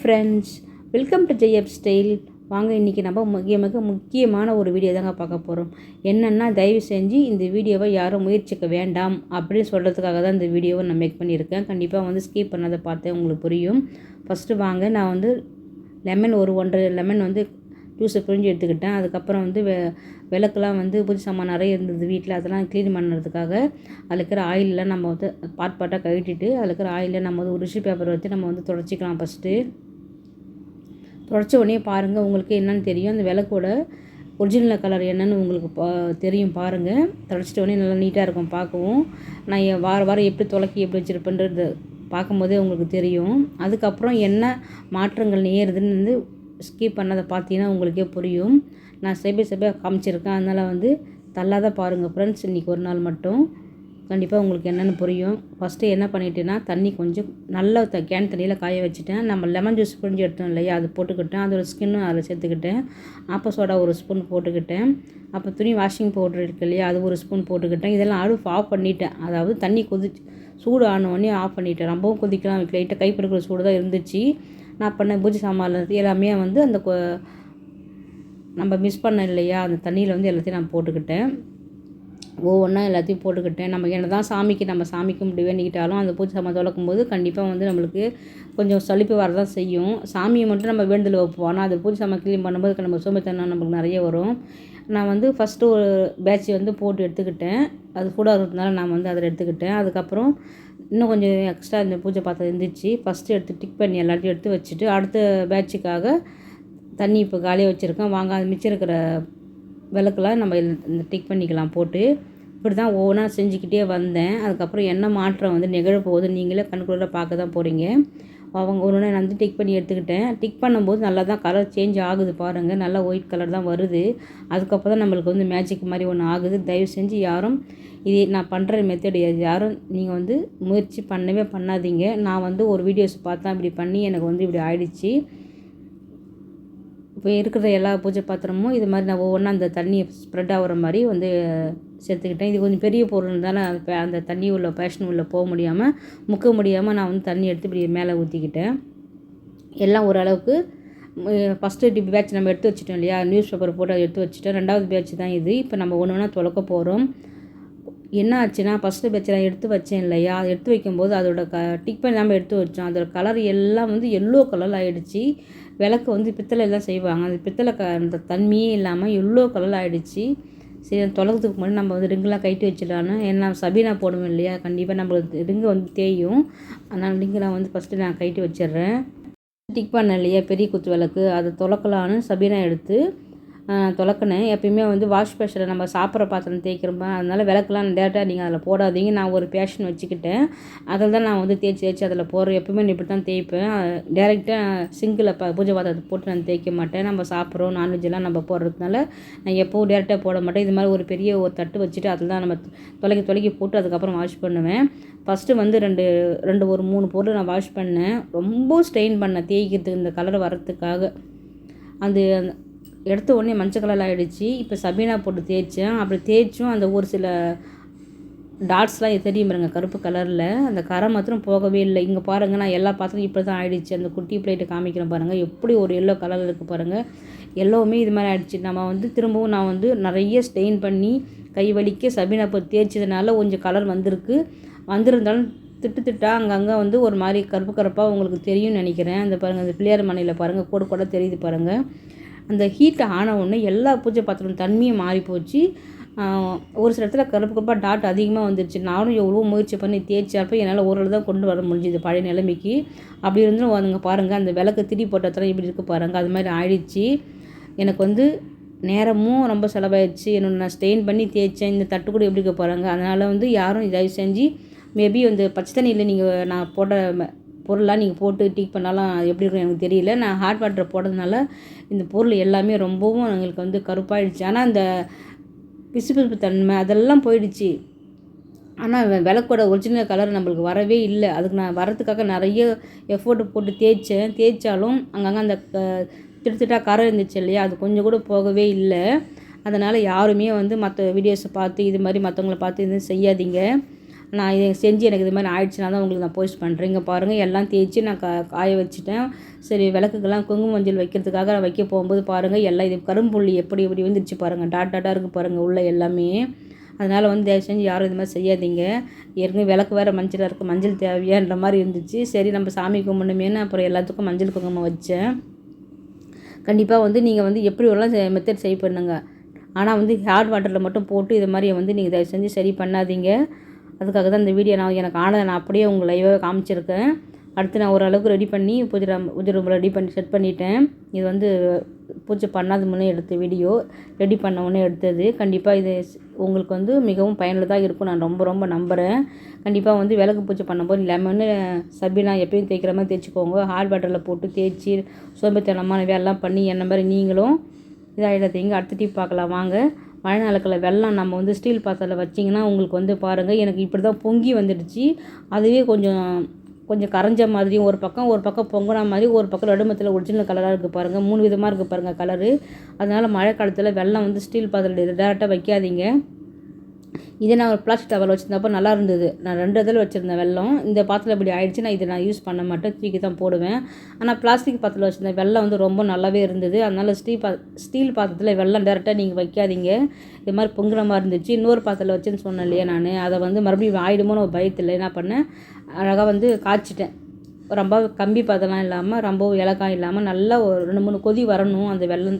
Friends welcome to ஜெயப் style வாங்க இன்றைக்கி நம்ம மிக மிக முக்கியமான ஒரு வீடியோ தாங்க பார்க்க போகிறோம் என்னென்னா தயவு செஞ்சு இந்த வீடியோவை யாரும் முயற்சிக்க வேண்டாம் அப்படின்னு சொல்கிறதுக்காக தான் இந்த வீடியோவை நான் மேக் பண்ணியிருக்கேன். கண்டிப்பாக வந்து ஸ்கிப் பண்ணதை பார்த்தே உங்களுக்கு புரியும். ஃபஸ்ட்டு வாங்க நான் வந்து லெமன் ஒரு ஒன்றரை லெமன் வந்து ஜூஸை பிழிஞ்சு எடுத்துக்கிட்டேன். அதுக்கப்புறம் வந்து வெ விளக்குலாம் வந்து புது சாமான் நிறைய இருந்தது வீட்டில் அதெல்லாம் க்ளீன் பண்ணுறதுக்காக அதில் இருக்கிற ஆயிலெலாம் நம்ம வந்து பாட் பாட்டாக கழட்டிட்டு அதில் இருக்கிற ஆயிலில் நம்ம வந்து உரிசி பேப்பர் வச்சு நம்ம வந்து தொடச்சிக்கலாம் ஃபஸ்ட்டு தொடச்ச உடனே பாருங்கள் உங்களுக்கு என்னென்னு தெரியும். அந்த விளக்கோட ஒரிஜினல் கலர் என்னன்னு உங்களுக்கு பா தெரியும் பாருங்கள் தொடச்சிட்ட உடனே நல்லா நீட்டாக இருக்கும் பார்க்கவும். நான் என் வார வாரம் எப்படி துலக்கி எப்படி வச்சுருப்பேன்றது பார்க்கும்போதே உங்களுக்கு தெரியும். அதுக்கப்புறம் என்ன மாற்றங்கள் நேருதுன்னு வந்து ஸ்கிப் பண்ணதை பார்த்தீங்கன்னா உங்களுக்கே புரியும். நான் ஸ்டெப் பை காமிச்சிருக்கேன். அதனால் வந்து தள்ளாத பாருங்கள் ஃப்ரெண்ட்ஸ் இன்றைக்கி ஒரு நாள் மட்டும். கண்டிப்பாக உங்களுக்கு என்னென்னு புரியும். ஃபஸ்ட்டு என்ன பண்ணிட்டேன்னா தண்ணி கொஞ்சம் நல்லா த கேன் தண்ணியில் காய வச்சுட்டேன். நம்ம லெமன் ஜூஸ் புழிஞ்சு எடுத்தோம் இல்லையா அது போட்டுக்கிட்டேன். அதோட ஸ்கின்னும் அதில் சேர்த்துக்கிட்டேன். ஆப்ப சோடா ஒரு ஸ்பூன் போட்டுக்கிட்டேன். அப்போ துணி வாஷிங் பவுடர் இருக்கு இல்லையா அது ஒரு ஸ்பூன் போட்டுக்கிட்டேன். இதெல்லாம் அடுப்பு ஆஃப் பண்ணிட்டேன். அதாவது தண்ணி கொதி சூடு ஆனோடனே ஆஃப் பண்ணிட்டேன். ரொம்பவும் கொதிக்கலாம். லைட்டாக கைப்படுக்கிற சூடு தான் இருந்துச்சு. நான் பண்ண பூஜை சாமானில் எல்லாமே வந்து அந்த கொ- நம்ம மிஸ் பண்ண இல்லையா அந்த தண்ணியில் வந்து எல்லாத்தையும் நான் போட்டுக்கிட்டேன். ஒவ்வொன்றா எல்லாத்தையும் போட்டுக்கிட்டேன் நம்ம என்ன தான் சாமிக்கு நம்ம சாமிக்கு முடி வேண்டிக்கிட்டாலும் அந்த பூஜை சாமான் துளக்கும் போது கண்டிப்பாக வந்து நம்மளுக்கு கொஞ்சம் சலிப்பு வரதான் செய்யும். சாமியை மட்டும் நம்ம வேண்டுதல் வைப்போம். ஆனால் அது பூஜை சாமான் க்ளீன் பண்ணும்போது நம்ம சோம்பேத்தனம் நம்மளுக்கு நிறைய வரும். நான் வந்து ஃபஸ்ட்டு ஒரு பேட்ச் வந்து போட்டு எடுத்துக்கிட்டேன். அது கூட இருக்கிறதுனால நான் வந்து அதில் எடுத்துக்கிட்டேன். அதுக்கப்புறம் இன்னும் கொஞ்சம் எக்ஸ்ட்ரா இந்த பூஜை பாத்திரம் இருந்துச்சு. ஃபஸ்ட்டு எடுத்து டிக் பண்ணி எல்லாத்தையும் எடுத்து வச்சுட்டு அடுத்த பேட்சுக்காக தண்ணி இப்போ காலியாக வச்சுருக்கேன். வாங்க அது மிச்சம் இருக்கிற விளக்கெல்லாம் நம்ம இந்த டிக் பண்ணிக்கலாம் போட்டு. இப்படி தான் ஒவ்வொன்றா செஞ்சுக்கிட்டே வந்தேன். அதுக்கப்புறம் என்ன மாற்றம் வந்து நிகழப்போகுது நீங்களே கண்குள்ள பார்க்க தான் போகிறீங்க அவங்க ஒரு நான் வந்து டிக் பண்ணி எடுத்துக்கிட்டேன். டிக் பண்ணும்போது நல்லா தான் கலர் சேஞ்ச் ஆகுது பாருங்கள் நல்லா ஒயிட் கலர் தான் வருது. அதுக்கப்புறம் தான் நம்மளுக்கு வந்து மேஜிக் மாதிரி ஒன்று ஆகுது. தயவு செஞ்சு யாரும் இது நான் பண்ணுற மெத்தடு யாரும் நீங்கள் வந்து முயற்சி பண்ணவே பண்ணாதீங்க. நான் வந்து ஒரு வீடியோஸ் பார்த்தா இப்படி பண்ணி எனக்கு வந்து இப்படி ஆயிடுச்சு. இப்போ இருக்கிற எல்லா பூஜை பாத்திரமும் இது மாதிரி நான் ஒவ்வொன்றா அந்த தண்ணியை ஸ்ப்ரெட் ஆகிற மாதிரி வந்து சேர்த்துக்கிட்டேன். இது கொஞ்சம் பெரிய பொருள் இருந்தாலும் அந்த தண்ணி உள்ள பேஷன் உள்ள போக முடியாமல் முக்க முடியாமல் நான் வந்து தண்ணி எடுத்து இப்படி மேலே ஊற்றிக்கிட்டேன் எல்லாம் ஓரளவுக்கு ஃபஸ்ட்டு டிப் பேட்ச் நம்ம எடுத்து வச்சிட்டோம் இல்லையா? நியூஸ் பேப்பர் போட்டு அதை எடுத்து வச்சுட்டோம். ரெண்டாவது பேட்ச் தான் இது. இப்போ நம்ம ஒன்று ஒன்றா துளக்க போகிறோம் என்ன ஆச்சுன்னா ஃபஸ்ட்டு பேட்ச் நான் எடுத்து வச்சேன் இல்லையா? அதை எடுத்து வைக்கும்போது அதோட க டிக் பண்ணி நம்ம எடுத்து வச்சோம். அதோட கலர் எல்லாம் வந்து எல்லோ கலர் ஆகிடுச்சி விளக்கு வந்து பித்தளை எல்லாம் செய்வாங்க. அந்த பித்தளை க அந்த தன்மையே இல்லாமல் எல்லோ கலர் ஆகிடுச்சி சரி அந்த தொலைக்கிறதுக்கு முன்னாடி நம்ம வந்து ரிங்கெலாம் கைட்டு வச்சிடலான்னு ஏன்னா சபீனா போடுவோம் இல்லையா? கண்டிப்பாக நம்மளுக்கு ரிங்கு வந்து தேயும். அதனால் ரிங்கெலாம் வந்து ஃபஸ்ட்டு நான் கைட்டு வச்சிடுறேன். டிக் பண்ணேன் இல்லையா? பெரிய குத்து விளக்கு. அதை துலக்கலான்னு சபீனா எடுத்து துலக்கினேன். எப்பயுமே வந்து வாஷ் பேஷனில் நம்ம சாப்பிட்ற பாத்திரம் தேய்க்கிறோமா அதனால விளக்குலாம் டேரெக்டாக நீங்கள் அதில் போடாதீங்க. நான் ஒரு பேஷன் வச்சுக்கிட்டேன். அதில் தான் நான் வந்து தேய்ச்சி தேய்ச்சி அதில் போடுறேன். எப்பவுமே நான் இப்படி தான் தேய்ப்பேன் டேரெக்டாக சிங்கில் ப பூஜை பாத்திரத்தை போட்டு நான் தேய்க்க மாட்டேன். நம்ம சாப்பிட்றோம். நான்வெஜ்லாம் நம்ம போடுறதுனால நான் எப்போவும் டேரெக்டாக போட மாட்டேன். இது மாதிரி ஒரு பெரிய ஒரு தட்டு வச்சுட்டு அதில் தான் நம்ம தொலைக்கி தொலைக்கி போட்டு அதுக்கப்புறம் வாஷ் பண்ணுவேன். ஃபஸ்ட்டு வந்து ரெண்டு ரெண்டு ஒரு மூணு பொருள் நான் வாஷ் பண்ணேன். ரொம்ப ஸ்ட்ரெயின் பண்ணேன் தேய்க்கிறதுக்கு இந்த கலர் வரத்துக்காக அந்த எடுத்த உடனே மஞ்சள் கலர் ஆகிடுச்சு இப்போ சபீனா போட்டு தேய்ச்சேன். அப்படி தேய்ச்சும் அந்த ஒரு சில டாட்ஸ்லாம் தெரியும் பாருங்க கருப்பு கலரில். அந்த கரை மாத்திரம் போகவே இல்லை. இங்கே பாருங்கள் நான் எல்லா பாத்திரம் இப்படி தான் ஆயிடுச்சு. அந்த குட்டி பிளேட்டு காமிக்கிறேன் பாருங்கள் எப்படி ஒரு எல்லோ கலரில் இருக்குது பாருங்கள் எல்லோவுமே இது மாதிரி ஆயிடுச்சு. நம்ம வந்து திரும்பவும் நான் வந்து நிறைய ஸ்டெயின் பண்ணி கை வலிக்க சபீனா போட்டு தேய்ச்சதுனால கொஞ்சம் கலர் வந்திருக்கு. வந்திருந்தாலும் திட்டு திட்டா அங்கங்கே வந்து ஒரு மாதிரி கருப்பு கருப்பாக உங்களுக்கு தெரியும்னு நினைக்கிறேன். அந்த பாருங்கள் அந்த பிள்ளையார் மனையில் பாருங்கள் கூட கூட தெரியுது பாருங்கள் அந்த ஹீட் ஆன உடனே எல்லா பூஜை பாத்திரம் தன்மையும் மாறி போச்சு. ஒரு சில இடத்துல கருப்பு கருப்பாக டாட் அதிகமாக வந்துருச்சு. நானும் எவ்வளோ முயற்சி பண்ணி தேய்ச்சப்போ என்னால் ஓரளவு தான் கொண்டு வர முடிஞ்சுது. பழைய நிலைமைக்கு. அப்படி இருந்தும் வந்துங்க பாருங்கள் அந்த விளக்கு திடி போட்டதெல்லாம் இப்படி இருக்குது பாருங்கள் அது மாதிரி ஆயிடுச்சு. எனக்கு வந்து நேரமும் ரொம்ப செலவாயிடுச்சு. என்னோட நான் ஸ்டெயின் பண்ணி தேய்ச்சேன். இந்த தட்டு கூட எப்படி இருக்க போகிறாங்க அதனால் வந்து யாரும் தயவு செஞ்சு மேபி வந்து பச்சை தண்ணியில் நீங்கள் நான் போட பொருளாக நீங்கள் போட்டு டீக் பண்ணாலும் எப்படி இருக்கும் எனக்கு தெரியல. நான் ஹாட் வாட்டர் போடுறதுனால இந்த பொருள் எல்லாமே ரொம்பவும் எங்களுக்கு வந்து கருப்பாயிடுச்சு. ஆனால் அந்த பிசுபிசுப்பு தன்மை அதெல்லாம் போயிடுச்சு. ஆனால் விளக்கோட ஒரிஜினல் கலர் நம்மளுக்கு வரவே இல்லை. அதுக்கு நான் வரத்துக்காக நிறைய எஃபோர்ட்டு போட்டு தேய்ச்சேன். தேய்ச்சாலும் அங்கங்கே அந்த திட்டுட்டா கரை இருந்துச்சு இல்லையா? அது கொஞ்சம் கூட போகவே இல்லை. அதனால் யாருமே வந்து மற்ற வீடியோஸை பார்த்து இது மாதிரி மற்றவங்கள பார்த்து எதுவும் செய்யாதீங்க. நான் இதை செஞ்சு எனக்கு இது மாதிரி ஆயிடுச்சுனா தான் உங்களுக்கு நான் போஸ்ட் பண்ணுறேன் இங்கே பாருங்கள் எல்லாம் தேய்ச்சி நான் கா காய வச்சுட்டேன். சரி விளக்குக்கெல்லாம் குங்கும மஞ்சள் வைக்கிறதுக்காக நான் வைக்க போகும்போது பாருங்கள் எல்லாம் இது கரும்புள்ளி எப்படி எப்படி வந்துருச்சு பாருங்கள் டாட் டாட்டாக இருக்குது பாருங்கள் உள்ளே எல்லாமே. அதனால் வந்து தயவு செஞ்சு யாரும் இது மாதிரி செய்யாதீங்க. ஏற்கனவே விளக்கு வேறு மஞ்சளாக இருக்குது மஞ்சள் தேவையான்ற மாதிரி இருந்துச்சு. சரி நம்ம சாமி கும்பிடணுமேனு அப்புறம் எல்லாத்துக்கும் மஞ்சள் குங்குமம் வச்சேன். கண்டிப்பாக வந்து நீங்கள் வந்து எப்படி எல்லாம் மெத்தட் சரி பண்ணுங்கள் ஆனால் வந்து ஹாட் வாட்டரில் மட்டும் போட்டு இது மாதிரி வந்து நீங்கள் தயவு செஞ்சு சரி பண்ணாதீங்க. அதுக்காக தான் இந்த வீடியோ நான் எனக்கு ஆனதை நான் அப்படியே உங்கள் லைவாக காமிச்சிருக்கேன். அடுத்து நான் ஓரளவுக்கு ரெடி பண்ணி பூஜை ரம் பூஜை ரூமில் ரெடி பண்ணி செட் பண்ணிட்டேன். இது வந்து பூஜை பண்ணாத முன்னே எடுத்த வீடியோ. ரெடி பண்ண உடனே எடுத்தது. கண்டிப்பாக இது உங்களுக்கு வந்து மிகவும் பயனுள்ளதாக இருக்கும். நான் ரொம்ப ரொம்ப நம்புகிறேன் கண்டிப்பாக வந்து விளக்கு பூஜை பண்ணும்போது லெமனு சபினா எப்பயும் தேய்க்கிற மாதிரி தேய்ச்சிக்கோங்க. ஹாட் வாட்டரில் போட்டு தேய்ச்சி சோம்பேத்தனமான வேலைலாம் பண்ணி என்ன மாதிரி நீங்களும் இதாகிடாதீங்க அடுத்த டிப் பார்க்கலாம். வாங்க. மழை நாளுக்களில் வெள்ளம் நம்ம வந்து ஸ்டீல் பாத்திரத்தில் வச்சிங்கன்னா உங்களுக்கு வந்து பாருங்கள் எனக்கு இப்படி தான் பொங்கி வந்துடுச்சு. அதுவே கொஞ்சம் கொஞ்சம் கரைஞ்ச மாதிரியும் ஒரு பக்கம் ஒரு பக்கம் பொங்கின மாதிரி ஒரு பக்கம் நடுமத்தில் ஒரிஜினல் கலராக இருக்குது பாருங்கள் மூணு விதமாக இருக்குது பாருங்கள் கலரு அதனால் மழை காலத்தில் வெள்ளம் வந்து ஸ்டீல் பாத்திரத்தில் டேரெக்டாக வைக்காதீங்க. இதே நான் ஒரு பிளாஸ்டிக் டவல் வச்சுருந்தப்போ நல்லா இருந்தது. நான் ரெண்டு இதில் வச்சுருந்தேன் வெள்ளம். இந்த பாத்திரம் இப்படி ஆயிடுச்சு நான் இதை நான் யூஸ் பண்ண மாட்டேன். தூக்கி தான் போடுவேன். ஆனால் பிளாஸ்டிக் பாத்திரத்தில் வச்சுருந்த வெள்ளம் வந்து ரொம்ப நல்லாவே இருந்தது. அதனால் ஸ்டீல் பா ஸ்டீல் பாத்திரத்தில் வெள்ளம் டேரெக்டாக நீங்கள் வைக்காதீங்க. இது மாதிரி பொங்குற மாதிரி இருந்துச்சு. இன்னொரு பாத்திரத்தில் வச்சேன்னு சொன்னேன் இல்லையா நான். அதை வந்து மறுபடியும் ஆயிடுமோன்னு ஒரு பயத்தில் என்ன பண்ணேன்? அழகாக வந்து காய்ச்சிட்டேன். ரொம்ப கம்பி பதெல்லாம் இல்லாமல் ரொம்ப இலக்காய் இல்லாமல் நல்லா ஒரு ரெண்டு மூணு கொதி வரணும் அந்த வெள்ளம்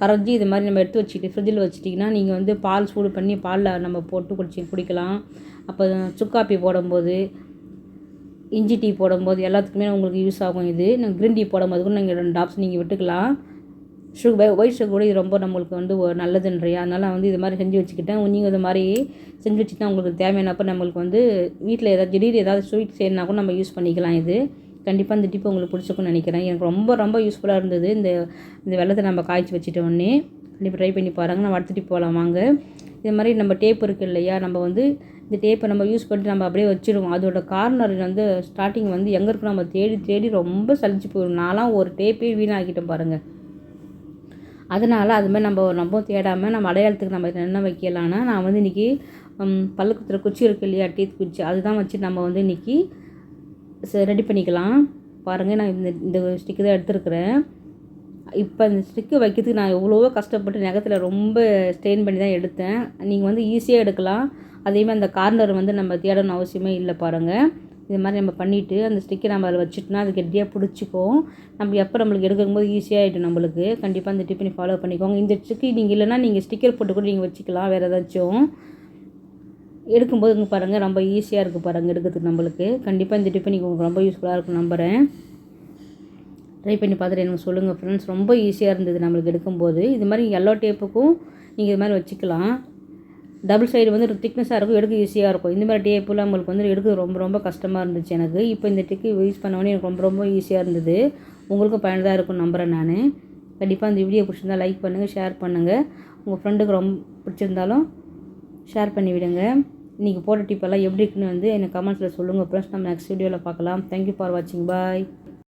கரைஞ்சி இது மாதிரி நம்ம எடுத்து வச்சுக்கிட்டு ஃப்ரிட்ஜில் வச்சுட்டிங்கன்னா நீங்கள் வந்து பால் சூடு பண்ணி பாலில் நம்ம போட்டு குடிச்சு குடிக்கலாம். அப்போ சுக்காப்பி போடும்போது இஞ்சி டீ போடும்போது எல்லாத்துக்குமே உங்களுக்கு யூஸ் ஆகும் இது. நாங்கள் க்ரீன் டீ போடும்போது கூட நீங்கள் ரெண்டு டாப்ஸ் நீங்கள் விட்டுக்கலாம். சுகர் ஒயிட் சுகர் கூட இது ரொம்ப நம்மளுக்கு வந்து நல்லதுன்றியா. அதனால் நான் வந்து இது மாதிரி செஞ்சு வச்சுக்கிட்டேன். நீங்கள் இது மாதிரி செஞ்சு வச்சுட்டா உங்களுக்கு தேவையானப்போ நம்மளுக்கு வந்து வீட்டில் ஏதாவது திடீர் ஏதாவது ஸ்வீட் செய்யணுன்னா கூட நம்ம யூஸ் பண்ணிக்கலாம் இது. கண்டிப்பாக இந்த டிப்பு உங்களுக்கு பிடிச்சிருக்கும்னு நினைக்கிறேன். எனக்கு ரொம்ப ரொம்ப யூஸ்ஃபுல்லாக இருந்தது இந்த இந்த வெள்ளத்தை நம்ம காய்ச்சி வச்சுட்டோடனே கண்டிப்பாக ட்ரை பண்ணி பாருங்கள் நம்ம அடுத்த டிப் போகலாம் வாங்க. இது மாதிரி நம்ம டேப் இருக்குது இல்லையா? நம்ம வந்து இந்த டேப்பை நம்ம யூஸ் பண்ணிட்டு நம்ம அப்படியே வச்சிடுவோம் அதோட கார்னர் வந்து ஸ்டார்டிங் வந்து எங்கே இருக்கு நம்ம தேடி தேடி ரொம்ப சலிச்சு போயிடும் நான்லாம் ஒரு டேப்பே வீணாக்கிட்டோம் பாருங்கள் அதனால் அதுமாதிரி நம்ம ரொம்ப தேடாமல் நம்ம அடையாளத்துக்கு நம்ம என்ன வைக்கலான்னா நான் வந்து இன்றைக்கி பல்லுக்குத்துற குச்சி இருக்குது இல்லையா? டீத் குச்சி. அதுதான் வச்சு நம்ம வந்து இன்றைக்கி ரெடி பண்ணிக்கலாம். பாருங்கள் நான் இந்த இந்த ஸ்டிக்கு தான் எடுத்துருக்குறேன். இப்போ அந்த ஸ்டிக்கு வைக்கிறதுக்கு நான் எவ்வளவோ கஷ்டப்பட்டு நகத்தில் ரொம்ப ஸ்ட்ரெயின் பண்ணி தான் எடுத்தேன். நீங்கள் வந்து ஈஸியாக எடுக்கலாம். அதேமாதிரி அந்த கார்னர் வந்து நம்ம தேடணும் அவசியமே இல்லை பாருங்கள் இது மாதிரி நம்ம பண்ணிவிட்டு அந்த ஸ்டிக்கை நம்ம அதில் வச்சுட்டோம்னா அது கெட்டியாக பிடிச்சிக்கும். நம்ம எப்போ நம்மளுக்கு எடுக்கும்போது ஈஸியாகிடும் நம்மளுக்கு. கண்டிப்பாக இந்த டிப்பை ஃபாலோ பண்ணிக்கோங்க. இந்த ஸ்டிக்கு நீங்கள் இல்லைன்னா நீங்கள் ஸ்டிக்கர் போட்டு கூட நீங்கள் வச்சுக்கலாம் வேறு ஏதாச்சும். எடுக்கும்போது இங்கே பாருங்கள் ரொம்ப ஈஸியாக இருக்குது பாருங்கள் எடுக்கிறதுக்கு நம்மளுக்கு. கண்டிப்பாக இந்த டிப்பை நீங்கள் உங்களுக்கு ரொம்ப யூஸ்ஃபுல்லாக இருக்கும் நம்புகிறேன் ட்ரை பண்ணி பார்த்துட்டு எனக்கு சொல்லுங்கள் ஃப்ரெண்ட்ஸ் ரொம்ப ஈஸியாக இருந்தது நம்மளுக்கு எடுக்கும்போது. இது மாதிரி எல்லோ டேப்புக்கும் நீங்கள் இது மாதிரி வச்சுக்கலாம். டபுள் சைடு வந்து திக்னஸாக இருக்கும் எடுக்க ஈஸியாக இருக்கும். இந்த மாதிரி டேப்புலாம் உங்களுக்கு வந்து எடுக்க ரொம்ப ரொம்ப கஷ்டமாக இருந்துச்சு எனக்கு. இப்போ இந்த டிக்கு யூஸ் பண்ணவொடனே எனக்கு ரொம்ப ரொம்ப ஈஸியாக இருந்தது. உங்களுக்கும் பயனுள்ளதாக இருக்கும் நம்புகிறேன் நான். கண்டிப்பாக இந்த வீடியோ பிடிச்சிருந்தா லைக் பண்ணுங்கள் ஷேர் பண்ணுங்கள் உங்கள் ஃப்ரெண்டுக்கு ரொம்ப பிடிச்சிருந்தாலும் ஷேர் பண்ணி விடுங்க இன்றைக்கி போட்ட டிப்பெல்லாம் எப்படி இருக்குன்னு வந்து எனக்கு கமெண்ட்ஸில் சொல்லுங்கள் ப்ளஸ் நம்ம நெக்ஸ்ட் வீடியோவில் பார்க்கலாம். தேங்க்யூ ஃபார் வாட்சிங் பாய்